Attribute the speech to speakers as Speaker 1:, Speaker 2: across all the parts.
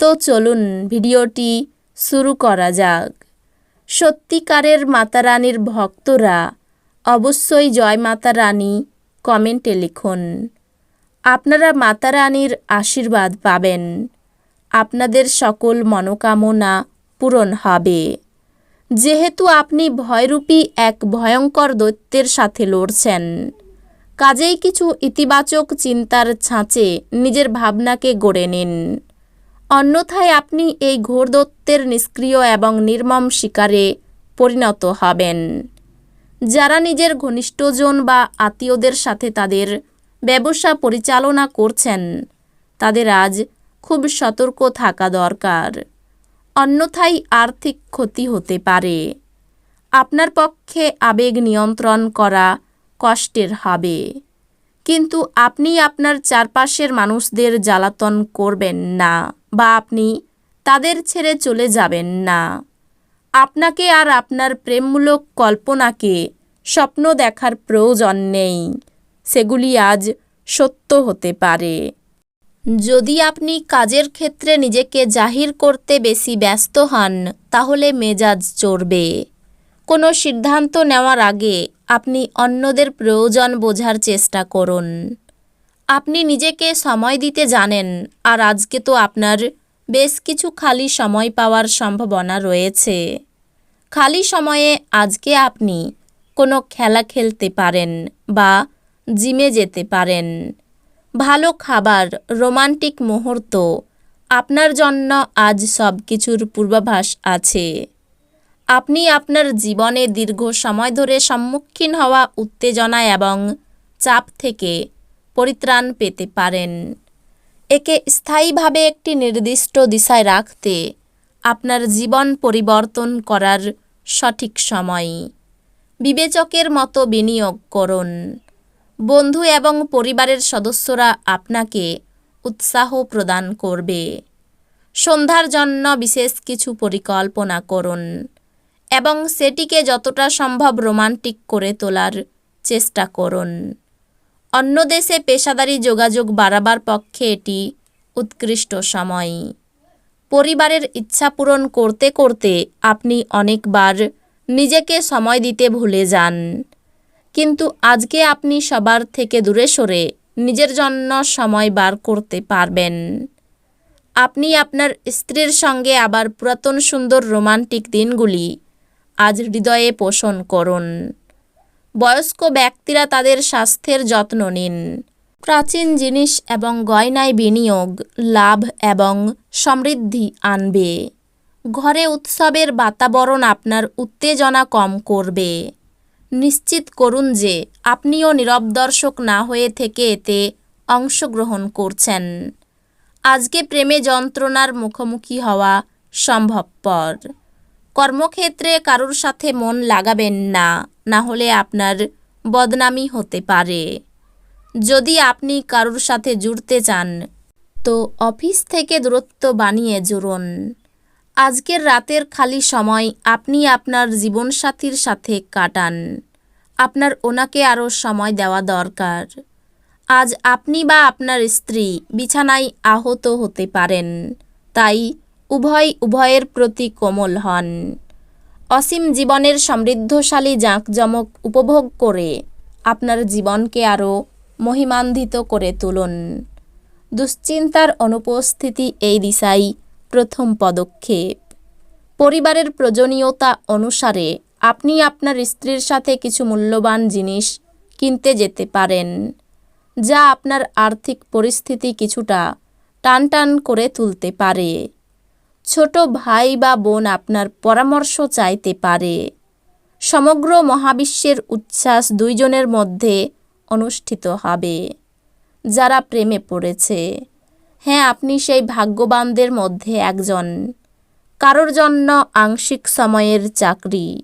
Speaker 1: তো চলুন ভিডিওটি শুরু করা যাক। সত্যিকারের মাতারানীর ভক্তরা অবশ্যই জয় মাতা রানী কমেন্টে লিখুন। আপনারা মাতা রানীর আশীর্বাদ পাবেন। আপনাদের সকল মনোকামনা পূরণ হবে। যেহেতু আপনি ভয়রূপী এক ভয়ঙ্কর দৈত্যের সাথে লড়ছেন, কাজেই কিছু ইতিবাচক চিন্তার ছাঁচে নিজের ভাবনাকে গড়ে নিন। অন্যথায় আপনি এই ঘোরদত্তের নিষ্ক্রিয় এবং নির্মম শিকারে পরিণত হবেন। যারা নিজের ঘনিষ্ঠজন বা আত্মীয়দের সাথে তাদের ব্যবসা পরিচালনা করছেন, তাদের আজ খুব সতর্ক থাকা দরকার। অন্যথায় আর্থিক ক্ষতি হতে পারে। আপনার পক্ষে আবেগ নিয়ন্ত্রণ করা কষ্টের হবে। কিন্তু আপনি আপনার চারপাশের মানুষদের জ্বালাতন করবেন না বা আপনি তাদের ছেড়ে চলে যাবেন না। আপনাকে আর আপনার প্রেমমূলক কল্পনাকে স্বপ্ন দেখার প্রয়োজন নেই। সেগুলি আজ সত্য হতে পারে। যদি আপনি কাজের ক্ষেত্রে নিজেকে জাহির করতে বেশি ব্যস্ত হন, তাহলে মেজাজ চড়বে। কোনো সিদ্ধান্ত নেওয়ার আগে আপনি অন্যদের প্রয়োজন বোঝার চেষ্টা করুন। আপনি নিজেকে সময় দিতে জানেন, আর আজকে তো আপনার বেশ কিছু খালি সময় পাওয়ার সম্ভাবনা রয়েছে। খালি সময়ে আজকে আপনি কোনো খেলা খেলতে পারেন বা জিমে যেতে পারেন। ভালো খাবার, রোমান্টিক মুহূর্ত, আপনার জন্য আজ সব কিছুর পূর্বাভাস আছে। আপনি আপনার জীবনে দীর্ঘ সময় ধরে সম্মুখীন হওয়া উত্তেজনা এবং চাপ থেকে পরিত্রাণ পেতে পারেন। একে স্থায়ীভাবে একটি নির্দিষ্ট দিশায় রাখতে আপনার জীবন পরিবর্তন করার সঠিক সময়। বিবেচকের মতো বিনিয়োগ করুন। বন্ধু এবং পরিবারের সদস্যরা আপনাকে উৎসাহ প্রদান করবে। সন্ধ্যার জন্য বিশেষ কিছু পরিকল্পনা করুন। এবং সেটিকে যতটা সম্ভব রোমান্টিক করে তোলার চেষ্টা করুন। অন্য দেশে পেশাদারি যোগাযোগ বাড়াবার পক্ষে এটি উৎকৃষ্ট সময়। পরিবারের ইচ্ছা পূরণ করতে করতে আপনি অনেকবার নিজেকে সময় দিতে ভুলে যান। কিন্তু আজকে আপনি সবার থেকে দূরে সরে নিজের জন্য সময় বার করতে পারবেন। আপনি আপনার স্ত্রীর সঙ্গে আবার পুরাতন সুন্দর রোমান্টিক দিনগুলি আজ হৃদয়ে পোষণ করুন। বয়স্ক ব্যক্তিরা তাদের স্বাস্থ্যের যত্ন নিন। প্রাচীন জিনিস এবং গয়নায় বিনিয়োগ, লাভ এবং সমৃদ্ধি আনবে। ঘরে উৎসবের বাতাবরণ আপনার উত্তেজনা কম করবে। নিশ্চিত করুন যে আপনিও নীরব দর্শক না হয়ে থেকে এতে অংশগ্রহণ করছেন। আজকে প্রেমে যন্ত্রণার মুখোমুখি হওয়া সম্ভবপর। কর্মক্ষেত্রে কারোর সাথে মন লাগাবেন না না হলে আপনার বদনামি হতে পারে। যদি আপনি কারোর সাথে জুড়তে চান, তো অফিস থেকে দূরত্ব বানিয়ে জুড়ুন। আজকের রাতের খালি সময় আপনি আপনার জীবনসাথীর সাথে কাটান। আপনার ওনাকে আরও সময় দেওয়া দরকার। আজ আপনি বা আপনার স্ত্রী বিছানায় আহত হতে পারেন, তাই উভয়, উভয়ের প্রতি কোমল হন। অসীম জীবনের সমৃদ্ধশালী জাঁকজমক উপভোগ করে আপনার জীবনকে আরও মহিমান্বিত করে তুলুন। দুশ্চিন্তার অনুপস্থিতি এই দিশাই প্রথম পদক্ষেপ। পরিবারের প্রয়োজনীয়তা অনুসারে আপনি আপনার স্ত্রীর সাথে কিছু মূল্যবান জিনিস কিনতে যেতে পারেন, যা আপনার আর্থিক পরিস্থিতি কিছুটা টানটান করে তুলতে পারে। ছোট ভাই বা বোন আপনার পরামর্শ চাইতে পারে। সমগ্র মহাবিশ্বের উচ্ছ্বাস দুইজনের মধ্যে অনুষ্ঠিত হবে। যারা প্রেমে পড়েছে। হ্যাঁ আপনি সেই ভাগ্যবানদের মধ্যে একজন। কারোর জন্য আংশিক সময়ের চাকরি।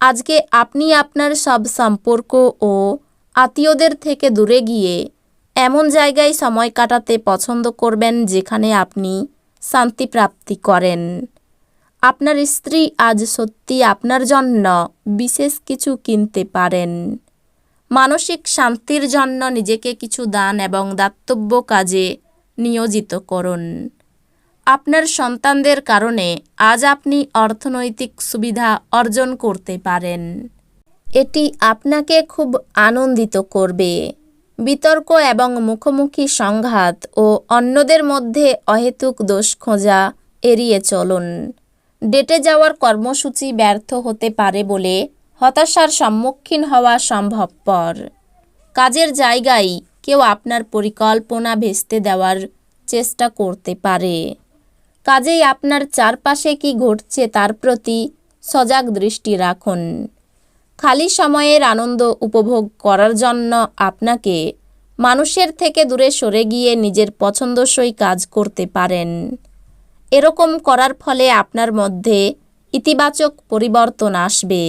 Speaker 1: আজকে আপনি আপনার সব সম্পর্ক ও আত্মীয়দের থেকে দূরে গিয়ে এমন জায়গায় সময় কাটাতে পছন্দ করবেন যেখানে আপনি শান্তি প্রাপ্তি করেন। আপনার স্ত্রী আজ সত্যি আপনার জন্য বিশেষ কিছু কিনতে পারেন। মানসিক শান্তির জন্য নিজেকে কিছু দান এবং দাতব্য কাজে নিয়োজিত করুন। আপনার সন্তানদের কারণে আজ আপনি অর্থনৈতিক সুবিধা অর্জন করতে পারেন। এটি আপনাকে খুব আনন্দিত করবে। বিতর্ক এবং মুখোমুখি সংঘাত ও অন্যদের মধ্যে অহেতুক দোষ খোঁজা এড়িয়ে চলুন। ডেটে যাওয়ার কর্মসূচি ব্যর্থ হতে পারে বলে হতাশার সম্মুখীন হওয়া সম্ভবপর। কাজের জায়গায় কেউ আপনার পরিকল্পনা ভেস্তে দেওয়ার চেষ্টা করতে পারে। কাজেই আপনার চারপাশে কি ঘটছে তার প্রতি সজাগ দৃষ্টি রাখুন। খালি সময়ের আনন্দ উপভোগ করার জন্য আপনাকে মানুষের থেকে দূরে সরে গিয়ে নিজের পছন্দসই কাজ করতে পারেন। এরকম করার ফলে আপনার মধ্যে ইতিবাচক পরিবর্তন আসবে।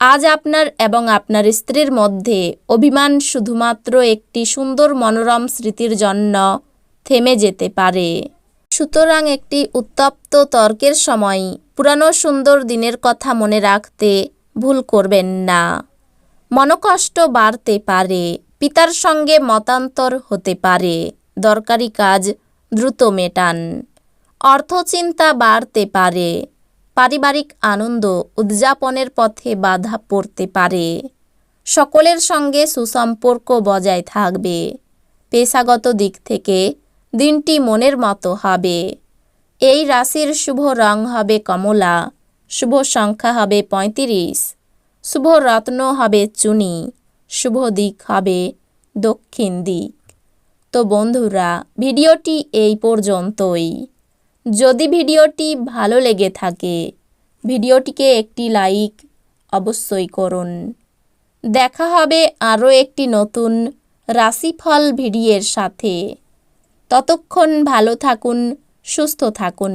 Speaker 1: আজ আপনার এবং আপনার স্ত্রীর মধ্যে অভিমান শুধুমাত্র একটি সুন্দর মনোরম স্মৃতির জন্য থেমে যেতে পারে। সুতরাং একটি উত্তপ্ত তর্কের সময় পুরানো সুন্দর দিনের কথা মনে রাখতে ভুল করবেন না। মনকষ্ট বাড়তে পারে, পিতার সঙ্গে মতান্তর হতে পারে, দরকারি কাজ দ্রুত মেটান। অর্থচিন্তা বাড়তে পারে, পারিবারিক আনন্দ উদযাপনের পথে বাধা পড়তে পারে। সকলের সঙ্গে সুসম্পর্ক বজায় থাকবে। পেশাগত দিক থেকে দিনটি মনের মতো হবে। এই রাশির শুভ রং হবে কমলা। শুভ সংখ্যা হবে পঁয়ত্রিশ। শুভ রত্ন হবে চুনি। শুভ দিক হবে দক্ষিণ দিক। তো বন্ধুরা, ভিডিওটি এই পর্যন্তই। যদি ভিডিওটি ভালো লেগে থাকে, ভিডিওটিকে একটি লাইক অবশ্যই করুন। দেখা হবে আরও একটি নতুন রাশিফল ভিডিওর সাথে। ততক্ষণ ভালো থাকুন, সুস্থ থাকুন।